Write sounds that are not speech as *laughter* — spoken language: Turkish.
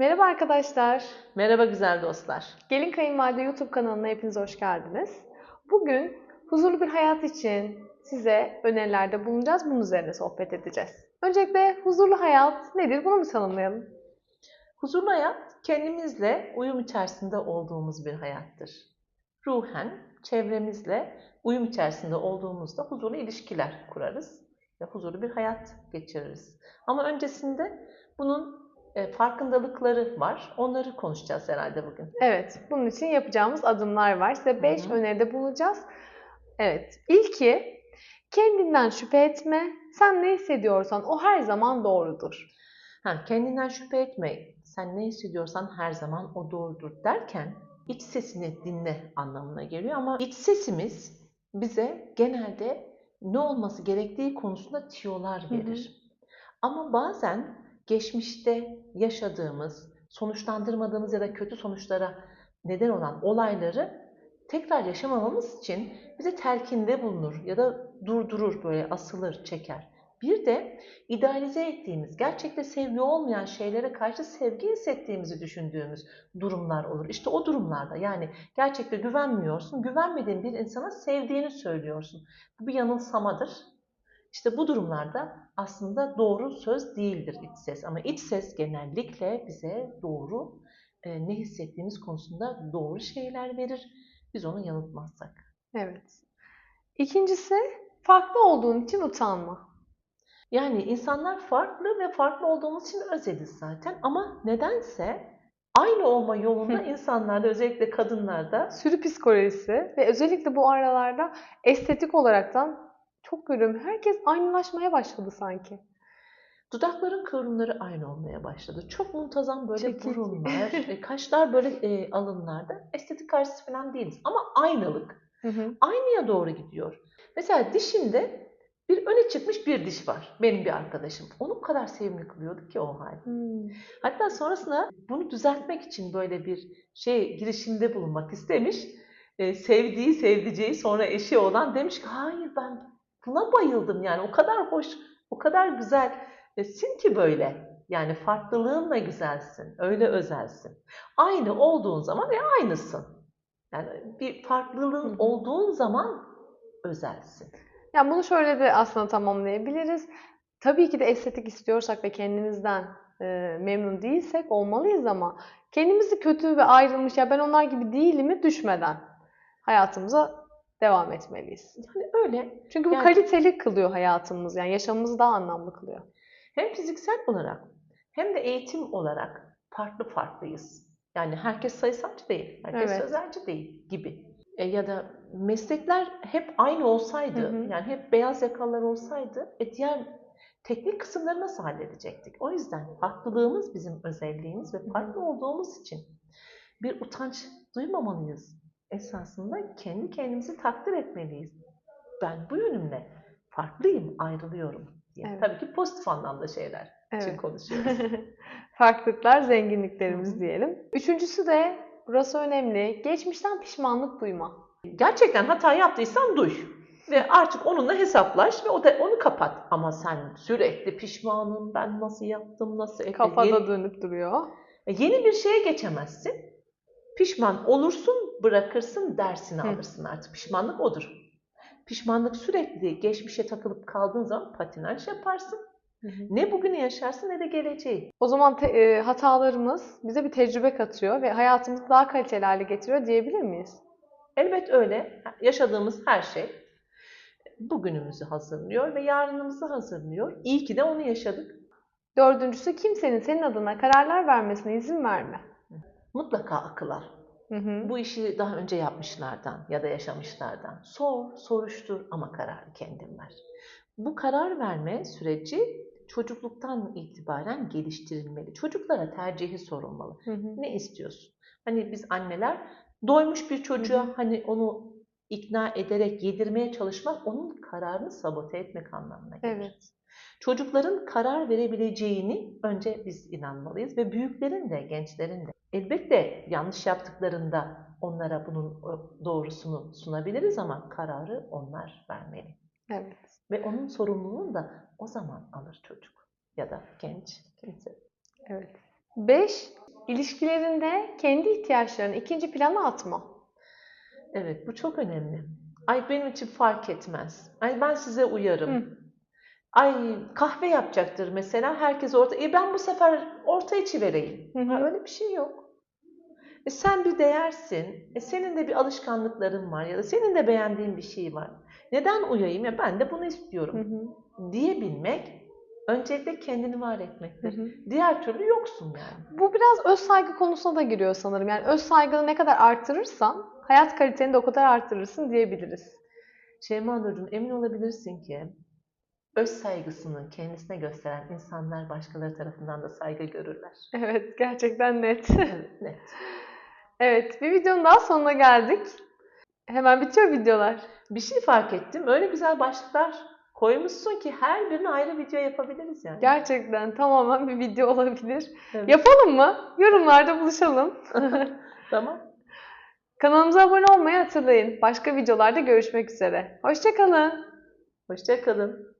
Merhaba arkadaşlar. Merhaba güzel dostlar. Gelin Kayınvalide YouTube kanalına hepiniz hoş geldiniz. Bugün huzurlu bir hayat için size önerilerde bulunacağız. Bunun üzerine sohbet edeceğiz. Öncelikle huzurlu hayat nedir? Bunu mu tanımlayalım? Huzurlu hayat kendimizle uyum içerisinde olduğumuz bir hayattır. Ruhen çevremizle uyum içerisinde olduğumuzda huzurlu ilişkiler kurarız ve huzurlu bir hayat geçiririz. Ama öncesinde bunun farkındalıkları var. Onları konuşacağız herhalde bugün. Evet, bunun için yapacağımız adımlar var. Size 5 Hı hı. öneride bulunacağız. Evet, ilki kendinden şüphe etme. Sen ne hissediyorsan o her zaman doğrudur. Ha, kendinden şüphe etme. Sen ne hissediyorsan her zaman o doğrudur derken iç sesini dinle anlamına geliyor ama iç sesimiz bize genelde ne olması gerektiği konusunda tiyolar hı. verir. Ama bazen geçmişte yaşadığımız, sonuçlandırmadığımız ya da kötü sonuçlara neden olan olayları tekrar yaşamamamız için bize telkinde bulunur ya da durdurur böyle asılır, çeker. Bir de idealize ettiğimiz, gerçekte sevgi olmayan şeylere karşı sevgi hissettiğimizi düşündüğümüz durumlar olur. İşte o durumlarda yani gerçekte güvenmiyorsun, güvenmediğin bir insana sevdiğini söylüyorsun. Bu bir yanılsamadır. İşte bu durumlarda aslında doğru söz değildir iç ses. Ama iç ses genellikle bize doğru, e, ne hissettiğimiz konusunda doğru şeyler verir. Biz onu yanıltmazsak. Evet. İkincisi, farklı olduğun için utanma. Yani insanlar farklı ve farklı olduğumuz için özeliz zaten ama nedense aynı olma yolunda insanlarda özellikle kadınlarda Sürü psikolojisi ve özellikle bu aralarda estetik olaraktan çok görüyorum. Herkes aynılaşmaya başladı sanki. dudakların kıvrımları aynı olmaya başladı. Çok muntazam böyle Çekildi. burunlar, *laughs* e, kaşlar böyle e, alınlarda estetik karşısı falan değiliz ama aynılık Hı hı. aynıya doğru gidiyor. Mesela dişinde bir öne çıkmış bir diş var benim bir arkadaşım. Onu kadar sevimli kılıyordu ki o hal. Hmm. Hatta sonrasında bunu düzeltmek için böyle bir şey girişimde bulunmak istemiş. Ee, sevdiği, sevdiceği sonra eşi olan demiş ki hayır ben buna bayıldım yani o kadar hoş, o kadar güzelsin ki böyle. Yani farklılığınla güzelsin, öyle özelsin. Aynı olduğun zaman e aynısın. Yani bir farklılığın olduğun zaman özelsin. Yani bunu şöyle de aslında tamamlayabiliriz. Tabii ki de estetik istiyorsak ve kendimizden e, memnun değilsek olmalıyız ama kendimizi kötü ve ayrılmış ya ben onlar gibi değilimi düşmeden hayatımıza devam etmeliyiz. Yani öyle Çünkü bu Yani- kaliteli kılıyor hayatımız yani yaşamımızı daha anlamlı kılıyor. Hem fiziksel olarak hem de eğitim olarak farklı farklıyız. Yani herkes sayısalcı değil, herkes Evet. sözelci değil gibi. E, ya da meslekler hep aynı olsaydı, Hı hı. yani hep beyaz yakalılar olsaydı, e, diğer teknik kısımları nasıl halledecektik? O yüzden farklılığımız bizim özelliğimiz ve farklı olduğumuz için bir utanç duymamalıyız. Esasında kendi kendimizi takdir etmeliyiz. Ben bu yönümle farklıyım, ayrılıyorum diye. Evet. Tabii ki pozitif anlamda şeyler için Evet. konuşuyoruz. *laughs* Farklılıklar zenginliklerimiz diyelim. Üçüncüsü de burası önemli. Geçmişten pişmanlık duyma. Gerçekten hata yaptıysan duy. Ve artık onunla hesaplaş ve o da onu kapat. Ama sen sürekli pişmanım, ben nasıl yaptım, nasıl ettim. Kafada Yeni, dönüp duruyor. E, yeni bir şeye geçemezsin. Pişman olursun, bırakırsın, dersini alırsın artık. Pişmanlık odur. Pişmanlık sürekli geçmişe takılıp kaldığın zaman patinaj yaparsın. Ne bugünü yaşarsın ne de geleceği. O zaman e, hatalarımız bize bir tecrübe katıyor ve hayatımızı daha kaliteli hale getiriyor diyebilir miyiz? Elbet öyle. Yaşadığımız her şey bugünümüzü hazırlıyor ve yarınımızı hazırlıyor. İyi ki de onu yaşadık. Dördüncüsü kimsenin senin adına kararlar vermesine izin verme. Mutlaka akıla. Hı hı. Bu işi daha önce yapmışlardan ya da yaşamışlardan sor, soruştur ama kararı kendin ver. Bu karar verme süreci çocukluktan itibaren geliştirilmeli. Çocuklara tercihi sorulmalı. Hı hı. Ne istiyorsun? Hani biz anneler doymuş bir çocuğa Hı hı. hani onu ikna ederek yedirmeye çalışmak onun kararını sabote etmek anlamına gelir. Evet. Çocukların karar verebileceğini önce biz inanmalıyız ve büyüklerin de gençlerin de. Elbette yanlış yaptıklarında onlara bunun e, doğrusunu sunabiliriz ama kararı onlar vermeli. Evet. Ve onun sorumluluğunu da o zaman alır çocuk ya da genç kimse. Evet. Beş, İlişkilerinde kendi ihtiyaçlarını ikinci plana atma. Evet, bu çok önemli. Ay benim için fark etmez. Ay ben size uyarım. Hı. Ay kahve yapacaktır mesela. Herkes orta. E ben bu sefer orta içi vereyim. Hı hı. Ha, öyle bir şey yok. E sen bir değersin. E senin de bir alışkanlıkların var ya da senin de beğendiğin bir şey var. Neden uyayım ya ben de bunu Hı istiyorum hı. diyebilmek öncelikle kendini var Hı etmektir. hı. Diğer türlü yoksun yani. Bu biraz öz saygı konusuna da giriyor sanırım. Yani öz saygını ne kadar artırırsan hayat kaliteni de o kadar artırırsın diyebiliriz. Şeyma Nurcuğum emin olabilirsin ki öz saygısını kendisine gösteren insanlar başkaları tarafından da saygı görürler. Evet, gerçekten net. Evet, net. Evet, bir videonun daha sonuna geldik. Hemen bitiyor videolar. Bir şey fark ettim. Öyle güzel başlıklar koymuşsun ki her birine ayrı video yapabiliriz yani. Gerçekten tamamen bir video olabilir. Evet. Yapalım mı? Yorumlarda buluşalım. *laughs* *laughs* Tamam. Kanalımıza abone olmayı hatırlayın. Başka videolarda görüşmek üzere. Hoşçakalın. Hoşça kalın.